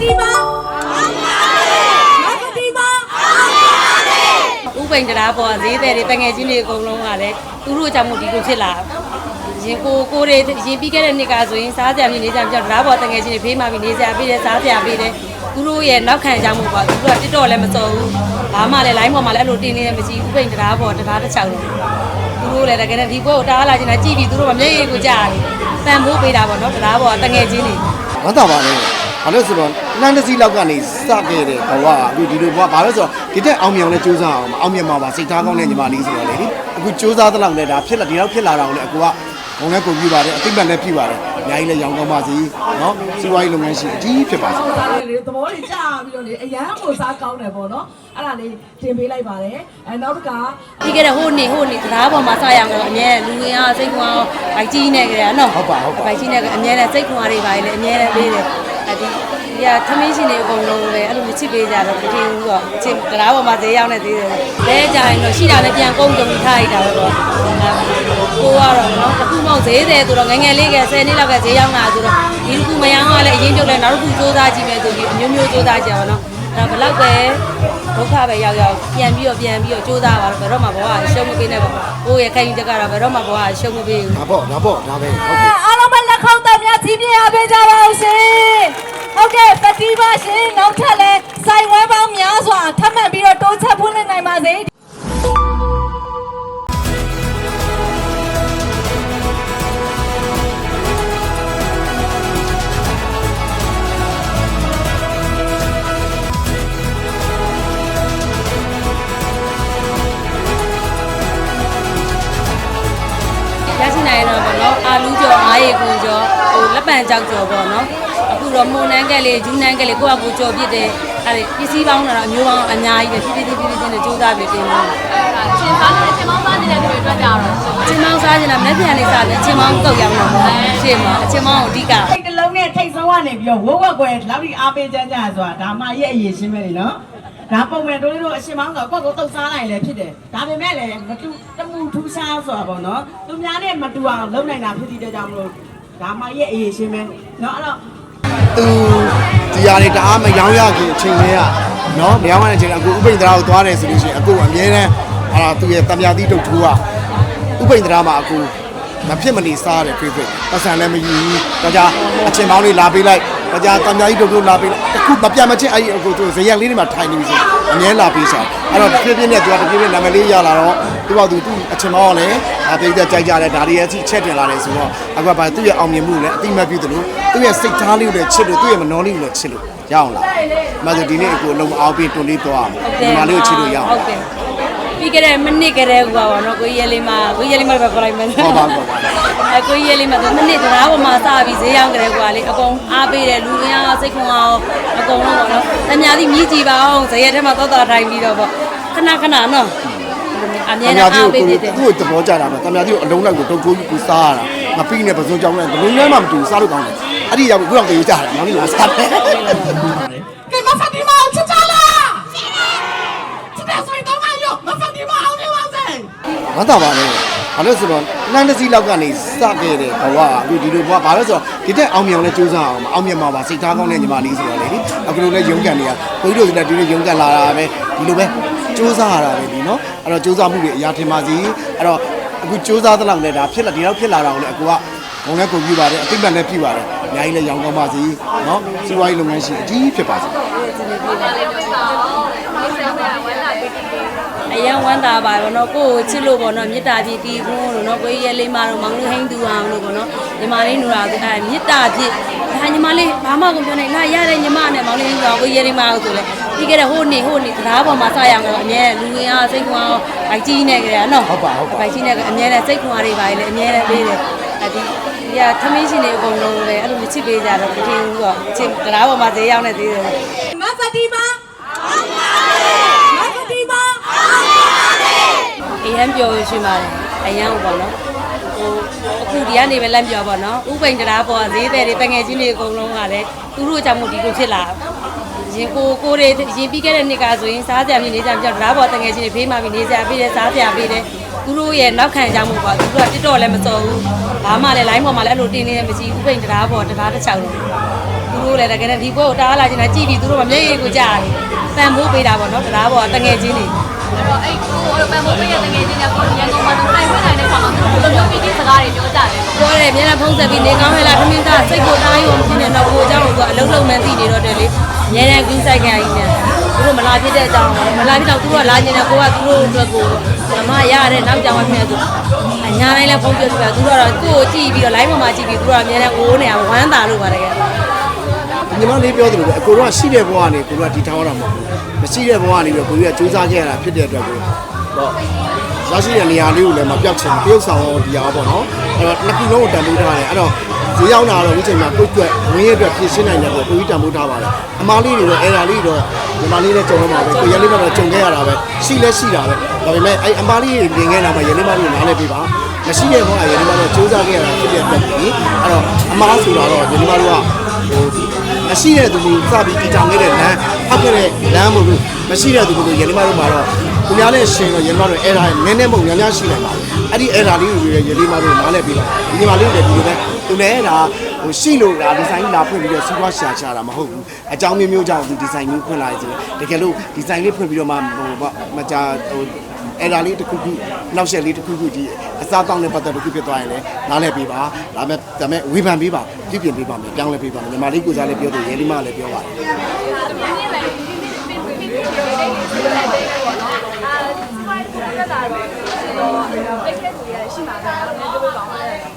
တီမာမဖတီမာဥပိန်တရားပေါ်ဈေးသည်တွေတငယ်ချင်းတွေအကုန်လုံးကလည်းသူတို့ကြောင့်မို့ဒီလိုဖြစ်လာရင်ကိုကိုတွေရင်ပြီးခဲ့တဲ့နှစ်ကဆိုရင်စားကြမြနေကြကြောက်တရားပေါ်တငယ်ချင်းတွေဖေးမှပြီးနေကြပြီးတယ်စားကြပြီးတယ်သူတို့ရဲ့နောက်ခံကြောင့်မို့ပါသူတို့ကတစ်တော့လည်းမစော်ဘူးဘာမှလည်း line ပေါ်မှာလည်းအဲ့လိုတင်းနေလည်းမရှိဘူးဥပိန်တရားပေါ်တရားတစ်ချောင်းလုံးသူတို့လည်းတကယ်နဲ့ဒီဘက်ကိုတားလာချင်တာကြည့်ပြီးသူတို့ကမျက်ရည်ကိုကြားတယ်တန်ဖိုးပေးတာပေါ့နော်တရားပေါ်တငယ်ချင်းတွေဝမ်းသာပါလေ ဘာလို့ဆိုတော့နှမ်းတစ်စီးလောက်ကနေစခဲ့တဲ့ဘဝအခုဒီလိုဘဝဘာလို့ဆိုတော့ဒီတက်အောင်မြောင်နဲ့စူးစမ်းအောင်အောင်မြင်မှာပါစိတ်ထားကောင်းတဲ့ညီမလေးဆိုတော့လေအခုစူးစမ်းတဲ့လောက်နဲ့ဒါဖြစ်လာဒီလောက်ဖြစ်လာတာကိုလည်းအကူကဘုံနဲ့ကုန်ပြပါတယ်အသိမှန်လည်းပြပါတယ်အများကြီးလည်းရောင်းကောင်းပါစေနော်စီးပွားရေးလုပ်ငန်းရှင်အကြီးဖြစ်ပါစေစားတယ်လေသဘောတွေကြာပြီးတော့လေအရန်ကိုစားကောင်းတယ်ပေါ့နော်အဲ့ဒါလေးတင်ပေးလိုက်ပါတယ်အဲနောက်တစ်ခါပြီးခဲ့တဲ့ဟိုနေ့ဟိုနေ့တရားပေါ်မှာစရအောင်တော့အမြဲလူငယ်အားစိတ်ခွန်အားဘိုက်ကြီးနေကြတယ်နော်ဟုတ်ပါဟုတ်ပါဘိုက်ကြီးနေကအမြဲတမ်းစိတ်ခွန်အားတွေပါလေအမြဲတမ်းပေးတယ်အဲ ဒီဒီကသမင်းရှင်တွေအကုန်လုံးပဲအဲ့လိုမချစ်ပေးကြတော့မထင်ဘူးတော့အချင်းတရားပေါ်မှာဈေးရောက်နေသေးတယ်လဲကြရင်တော့ရှိတာနဲ့ပြန်ကုန်ကြုံထားလိုက်တာပဲပေါ့ကိုကတော့နော်တစ်ခုမှဈေးတယ်ဆိုတော့ငငယ်လေးက10နှစ်လောက်ကဈေးရောက်လာဆိုတော့ဒီတစ်ခုမရောင်းရလဲအရင်ပြုတ်လဲနောက်တစ်ခုစူးစမ်းကြည့်မယ်ဆိုပြီးအမျိုးမျိုးစူးစမ်းကြပါတော့ဒါဘလောက်ပဲဒုက္ခပဲရောက်ရောက်ပြန်ပြီးတော့ပြန်ပြီးတော့စူးစမ်းပါတော့ဘယ်တော့မှဘဝရှုံးမပေးနဲ့ပေါ့ကိုယ့်ရဲ့ခိုင်တက်ကတော့ဘယ်တော့မှဘဝရှုံးမပေးဘူးဒါပေါ့ဒါပေါ့ဒါပဲဟုတ်ပြီအားလုံးပဲလက် ခေါင်းသားများကြီးပြအားပေးကြပါဦးရှင်ဟုတ်ကဲ့ပတိပါရှင်နောက်ထပ်လဲစိုင်ဝဲပေါင်းများစွာထပ်မံပြီးတော့တိုးချက်ဖွင့်လှစ်နိုင်ပါစေရရှိနိုင်တော့ဗောနော်အာလူကြော်ငါးရေကွန်ကြော်ဟို လက်ပံကြောက်ကြော်ဗောနော်အခုတော့မွန်နန်းကက်လေးဂျူးနန်းကက်လေးကိုယ့်အကူကြော်ပြစ်တယ်အဲ့ဒီပစ္စည်းပေါင်းတော့အမျိုးပေါင်းအများကြီးပဲဖြည်းဖြည်းဖြည်းဖြည်းနဲ့ကြိုးစားပြီးတင်လို့ရှင်စားနေတဲ့ရှင်မောင်းစားနေတဲ့သူတွေအတွက်ကြတော့ချင်းမောင်းစားနေတာမနေ့ပြန်လေးစားတယ်ချင်းမောင်းကောက်ရောက်တော့ရှေ့မှာချင်းမောင်းကိုအဓိကထိတ်တစ်လုံးနဲ့ထိတ်ဆုံးကနေပြီးတော့ဝုတ်ဝက်ကွယ်လောက်ပြီးအားပေးကြကြဆိုတာဒါမှရဲ့အရေးရှင်းပဲလေနော်ဒါပုံမှန်တို့တို့အရှင်မောင်းဆိုတော့ကိုယ့်ကိုယ်တုတ်စားနိုင်လည်းဖြစ်တယ်ဒါပေမဲ့လည်းမတူတမှုထူးခြားဆိုတာပေါ့နော်သူများနဲ့မတူအောင်လုပ်နိုင်တာဖြစ်တဲ့ကြောင့်မလို့ ဒါမှရဲ့အရေးရှင်းပဲနော်အဲ့တော့သူဒီຢာတွေတအားမရောင်းရခင်အချိန်လေးကနော်မရောင်းရတဲ့အချိန်အခုဥပိ္ပဒရာကိုသွားတယ်ဆိုလို့ရှိရင်အခုအမြဲတမ်းအဲ့ဒါသူ့ရဲ့တံမြာတိတုတ်ထူးကဥပိ္ပဒရာမှာအခုမဖြစ်မနေစားတယ်ဖေးဖေးပတ်စံလည်းမယူဘူးဒါကြအချိန်ပေါင်းလေးလာပေးလိုက် ဒါကြတံမြာတိတုတ်ထူးလာပေးလိုက်အခုမပြတ်မချင်းအဲ့ဒီအခုသူဇရက်လေးတွေမှာထိုင်နေပြီဆိုအမြဲလာပေးစားအဲ့တော့ပြည့်ပြည့်နဲ့သူကတပြည့်ပြည့်နာမည်လေးရလာတော့သူကသူသူအချိန်ပေါင်းလည်းအပြည့်တဲ့ကြိုက်ကြတယ်ဒါတွေရဲ့အထိချက်တင်လာတယ်ဆိုတော့အခုကဘာသူ့ရဲ့အောင်မြင်မှုလည်းအတိမတ်ပြုတယ်လို့သူ့ရဲ့စိတ်ထားလေးကိုလည်းချစ်လို့သူ့ရဲ့မနှောလေးကိုလည်းချစ်လို့ရအောင်လား။မဆိုဒီနေ့အကိုလုံးအောင်ပြီးတွန်လေးသွားအောင်။ဒီမလေးကိုချစ်လို့ရအောင်ဟုတ်ကဲ့ ပြီးခဲ့တဲ့မိနစ်ကလေးကပါတော့ကိုကြီးရဲလေးမှာကိုကြီးရဲလေးမှာပဲခေါ်လိုက်မယ်။ဟုတ်ပါဟုတ်ပါအကိုကြီးရဲလေးမှာဆိုမိနစ်တရားပေါ်မှာစပြီးဈေးရောက်ကြတယ်ကွာလေအကုန်အားပေးတယ်လူငယ်စိတ်ခွန်အောင်အကုန်လုံးပေါ့နော်တများသည့်မြည်ကြည့်ပါအောင်ဈေးရဲထဲမှာသောတာထိုင်ပြီးတော့ပေါ့ခဏခဏနော်အ။မြဲတတမာမ်းတိအားပေးကိုနေသူ့တယ်ကိုသဘောကျတာပဲ။တမာတိကိုအလုံးလိုက်ကိုတုတ်ထိုးကြီးကိုစားရတာ။မပြီးနဲ့ပစုံကြောင်းနဲ့ဘလုံးထဲမှာမတူစားလို့ကောင်းတယ်။အဲ့ဒီရောက်ခုတော့တေးကြတာ။နောက်နေ့လာစားတယ် ကဲမဖတ်ဒီမအောင်ချစ်ချလားချစ်တယ်ဆိုရင်တော့မရောမဖတ်ဒီမအောင်နေပါစေ ။ ဝမ်းသာပါလေ။ဘာလို့ဆိုတော့နှမ်းတစ်စီးလောက်ကနေစခဲ့တဲ့ဘဝအခုဒီလိုဘဝဘာလို့ဆိုတော့ဒီတက်အောင်မြောင်နဲ့စူးစမ်းအောင်အောင်မြင်မှာပါစိတ်ထားကောင်းတဲ့ညီမလေးဆိုတော့လေအခုလိုလဲရုန်းကန်နေတာကိုကြီးတို့ကလည်းဒီလိုရုန်းကန်လာတာပဲဒီလိုပဲစူးစမ်းရတာပဲဒီနော်အဲ့တော့စူးစမ်းမှုတွေအရာထင်ပါစီအဲ့တော့အခုစူးစမ်းတဲ့လောက်နဲ့ဒါဖြစ်လာဒီလောက်ဖြစ်လာတာကိုလည်းအကူကဘုံနဲ့ကုန်ပြပါတယ်အသိမှန်လည်းပြပါတယ်အများကြီးလည်းရောင်းကောင်းပါစီနော်စီးပွားရေးလုပ်ငန်းရှင်အကြီးဖြစ်ပါစေ အရန်ဝမ်းသာပါဘောနော်ကိုကိုချစ်လို့ပေါ့နော်မေတ္တာပြည့်တီးခွန်းလို့နော်ကိုကြီးရဲလေးမတော့မောင်လေးဟိန်းသူအောင်လို့ပေါ့နော်ညီမလေးနူတာအဲမေတ္တာပြည့်ဒါညီမလေးဘာမှကိုပြောနေလာရတဲ့ညီမနဲ့မောင်လေးဟိန်းသူအောင်ကိုကြီးရဲလေးမအောင်ဆိုလေပြီးခဲ့တဲ့ဟိုနေ့ဟိုနေ့တရားပေါ်မှာစရအောင်တော့အမြဲလူငယ်အားစိတ်ခွန်အောင်ဘိုက်ကြီးနေကြတယ်နော်ဟုတ်ပါဟုတ်ပါဘိုက်ကြီးနေကအမြဲတမ်းစိတ်ခွန်အားတွေပါလေအမြဲတမ်းပေးတယ်အဲဒီဒီကသမင်းရှင်တွေအကုန်လုံးပဲအဲ့လိုမချစ်ပေးကြတော့မထင်ဘူးတော့ချစ်တရားပေါ်မှာဈေးရောက်နေသေးတယ်မဖတီမာမဖတီမာ အရန်ပျော်ရွှင်ရှင်ပါတယ်အရန်ပေါ့နော်ဟိုအခုဒီကနေပဲလက်ပြောပေါ့နော်ဥပိန်တရားပေါ်ဈေးသည်တွေတငယ်ချင်းတွေအကုန်လုံးကလည်းသူတို့ကြောင့်မို့ဒီလိုဖြစ်လာရင်ကိုကိုတွေရင်ပြီးခဲ့တဲ့နှစ်ကဆိုရင်စားကြမြနေကြကြောက်တရားပေါ်တငယ်ချင်းတွေဖေးမှပြီးနေကြပြီးတယ်စားကြပြီးတယ်သူတို့ရဲ့နောက်ခံကြောင့်မို့ပါသူတို့ကတစ်တော့လည်းမစော်ဘူးဘာမှလည်း line ပေါ်မှာလည်းအဲ့လိုတင်းနေလည်းမရှိဥပိန်တရားပေါ်တရားတစ်ချောင်းလုံးသူသူတို့လည်းတကယ်နဲ့ဒီပွဲကိုတားလာချင်တာကြည့်ပြီးသူတို့ကမျက်ရည်ကိုကြားတယ်ပန်ဖိုးပေးတာပေါ့နော်တရားပေါ်တငယ်ချင်းတွေ အဲ့တော့အဲ့ကိုဟိုပန်မိုးပေးတဲ့တကယ်ချင်းကကိုရန်ကုန်မှာသူဆိုင်ဝင်နိုင်တဲ့ခါမှာသူတို့ဘယ်လိုမျိုးပြီးစကားတွေပြောကြတယ်ပေါ့ ပြောတယ်မျက်နှာဖုံးဆက်ပြီးနေကောင်းဟဲ့လားထမင်းသားစိတ်ကိုတားရုံဖြစ်နေတော့ကိုเจ้าကိုကအလုံးလုံးမှန်းသိနေတော့တယ်လေအများနဲ့ကင်းဆိုင်ကန်ကြီးနဲ့သူတို့မလာဖြစ်တဲ့အကြောင်းမလာဖြစ်တော့သူတို့ကလာကျင်တယ်ကိုကသူတို့အတွက်ကိုဓမ္မရတဲ့နောက်ကြောင်မှဖြစ်နေသူအညာတိုင်းလည်းဖုံးပြပြသူတို့ကတော့ကိုကိုကြည့်ပြီးတော့ live ပေါ်မှာကြည့်ပြီးသူတို့ကအများနဲ့အိုးနေအောင်ဝမ်းသာလို့ပါတယ် ညီမလေးပြောသလိုပဲအကိုတို့ကရှိတဲ့ဘဝကနေကိုတို့ကဒီထောင်းရတာမဟုတ်ဘူး မရှိတဲ့ဘဝကနေပြီးတော့ကိုကြီးကစူးစမ်းခဲ့ရတာဖြစ်တဲ့အတွက်ကိုတော့ရရှိတဲ့နေရာလေးကိုလည်းမပြောက်ချင်တရုပ်ဆောင်ဒီဟာပေါ့နော်အဲ့တော့နှစ်ခုလုံးကိုတန်ဖိုးထားတယ်အဲ့တော့ဈေးရောက်လာတော့ဒီချိန်မှာကိုယ့်အတွက်ဝင်းရဲ့အတွက်ပြင်ရှင်းနိုင်တယ်ပေါ့ကိုကြီးတန်ဖိုးထားပါတယ်အမားလေးတွေတော့အဲ့ဒါလေးတော့ညီမလေးနဲ့ကြုံတော့မှာပဲကိုရလေးကတော့ကြုံခဲ့ရတာပဲရှိလဲရှိတာပဲဒါပေမဲ့အဲ့အမားလေးတွေပြင်ခဲ့တာမှရလေးမလေးကိုနားလဲပေးပါမရှိတဲ့ဘဝရလေးမလေးစူးစမ်းခဲ့ရတာဖြစ်တဲ့အတွက်ကြီးအဲ့တော့အမားဆိုတာတော့ရလေးမလေးကဟို မရှိတဲ့သူကိုစပြီးတည်ထောင်ခဲ့တဲ့လမ်းဖောက်ခဲ့တဲ့လမ်းမို့လို့မရှိတဲ့သူကိုရန်မတို့မှာတော့သူများနဲ့ရှင်တော့ရန်မတို့အဲ့ဒါနည်းနည်းမဟုတ်များများရှိနိုင်ပါတယ်အဲ့ဒီအဲ့ဒါလေးကိုရန်မတို့နားလည်ပြီးတော့ဒီမှာလေးတွေဒီလိုပဲသူလည်းဒါဟိုရှိလို့ဒါဒီဇိုင်းလာဖွင့်ပြီးတော့စီးပွားရှာချတာမဟုတ်ဘူးအကြောင်းမျိုးမျိုးကြောင့်ဒီဒီဇိုင်းမျိုးဖွင့်လာတယ်ဆိုတကယ်လို့ဒီဇိုင်းလေးဖွင့်ပြီးတော့မှဟိုမကြာဟို အဲ့ဒါလေးတစ်ခုခုနောက်ဆက်လေးတစ်ခုခုဒီအစားတောင်းတဲ့ပတ်သက်တစ်ခုဖြစ်သွားရင်လည်းနားလည်ပေးပါဒါမဲ့ဒါမဲ့ဝေဖန်ပေးပါပြည့်ပြင်ပေးပါမယ်ပြောင်းလဲပေးပါမယ်ညီမလေးကိုစားလည်းပြောတယ်ရဲလေးမလည်းပြောပါတယ်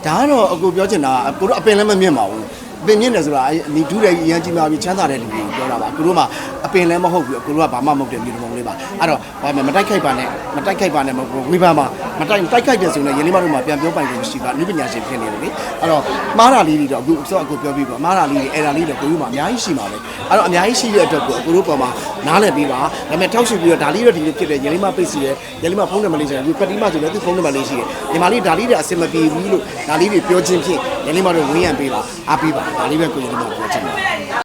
ဒါကတော့အကိုပြောချင်တာအကိုတို့အပင်လည်းမမြင်ပါဘူးအပင်မြင်တယ်ဆိုတာအဲနီဒူးတဲ့ရန်ကြီးများပြီးချမ်းသာတဲ့လူတွေပြောတာပါအကိုတို့မှအပင်လည်းမဟုတ်ဘူးအကိုတို့ကဘာမှမဟုတ်တယ်မြေပုံလေးပါအဲ့တော့ဘာမှမတိုက်ခိုက်ပါနဲ့မတိုက်ခိုက်ပါနဲ့မဟုတ်ဘူးဝေဖန်ပါမတိုက်တိုက်ခိုက်တယ်ဆိုရင်ရင်းနှီးမတို့မှပြန်ပြောပိုင်လို့မရှိပါအနုပညာရှင်ဖြစ်နေတယ်လေအဲ့တော့မှားတာလေးတွေတော့အခုစောအကိုပြောပြီးပါမှားတာလေးတွေအဲ့ဒါလေးတွေကိုယူမှအများကြီးရှိပါပဲအဲ့တော့အများကြီးရှိတဲ့အတွက်ကိုအကိုတို့ပေါ်မှာနားလည်ပြီးပါဒါပေမဲ့ထောက်ရှိပြီးတော့ဒါလေးတော့ဒီလိုဖြစ်တယ်ရင်းနှီးမပိတ်စီတယ်ရင်းနှီးမဖုန်းနံပါတ်လေးရှိတယ်ဒီပတ်တီမဆိုလည်းသူဖုန်းနံပါတ်လေးရှိတယ်ညီမလေးဒါလေးတွေအဆင်မပြေဘူးလို့ဒါလေးတွေပြောချင်းဖြင့်ရင်းနှီးမတို့ဝင်းရံပေးပါအားပေးပါဒါလေးပဲကိုရင်းနှီးမပြောချင်ပါတယ်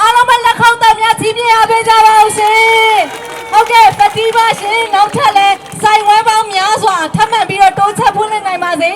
အားလုံးပဲလက်ခေါင်းသားများကြီးပြအားပေးကြပါဦးရှင် ဟုတ်ကဲ့ပတိပါရှင်နောက်ထပ်လဲစိုင်ဝဲပေါင်းများစွာထပ်မံပြီးတော့တိုးချက်ဖွင့်လှစ်နိုင်ပါစေ